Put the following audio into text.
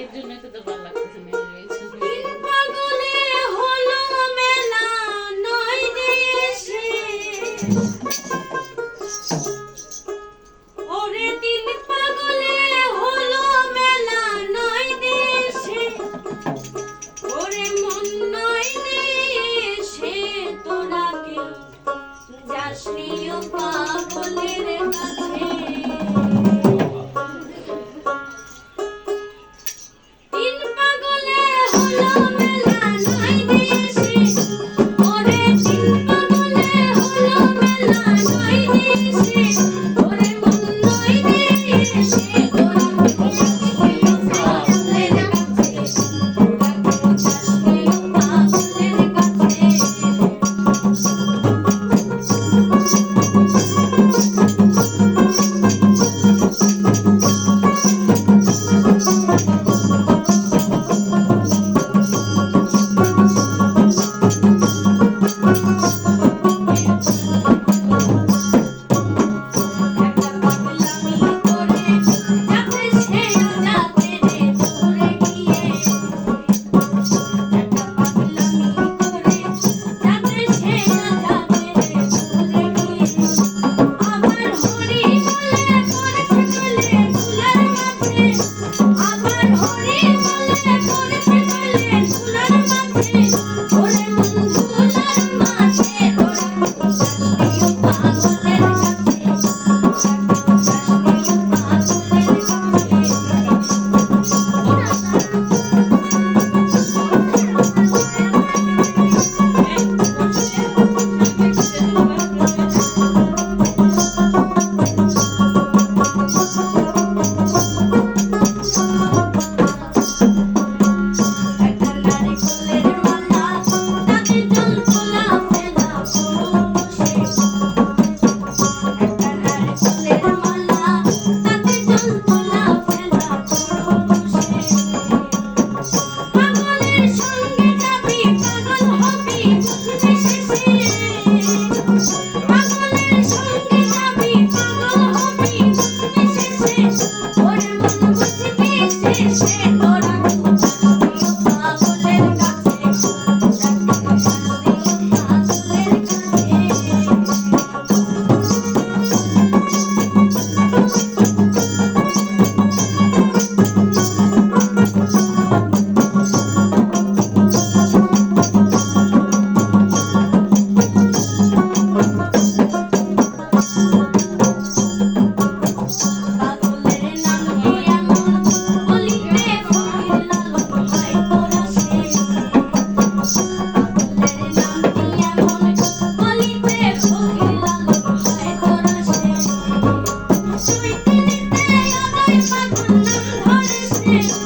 এর জন্য তো তো ভালো লাগতেছে Jasmine, you pop, pull it in my This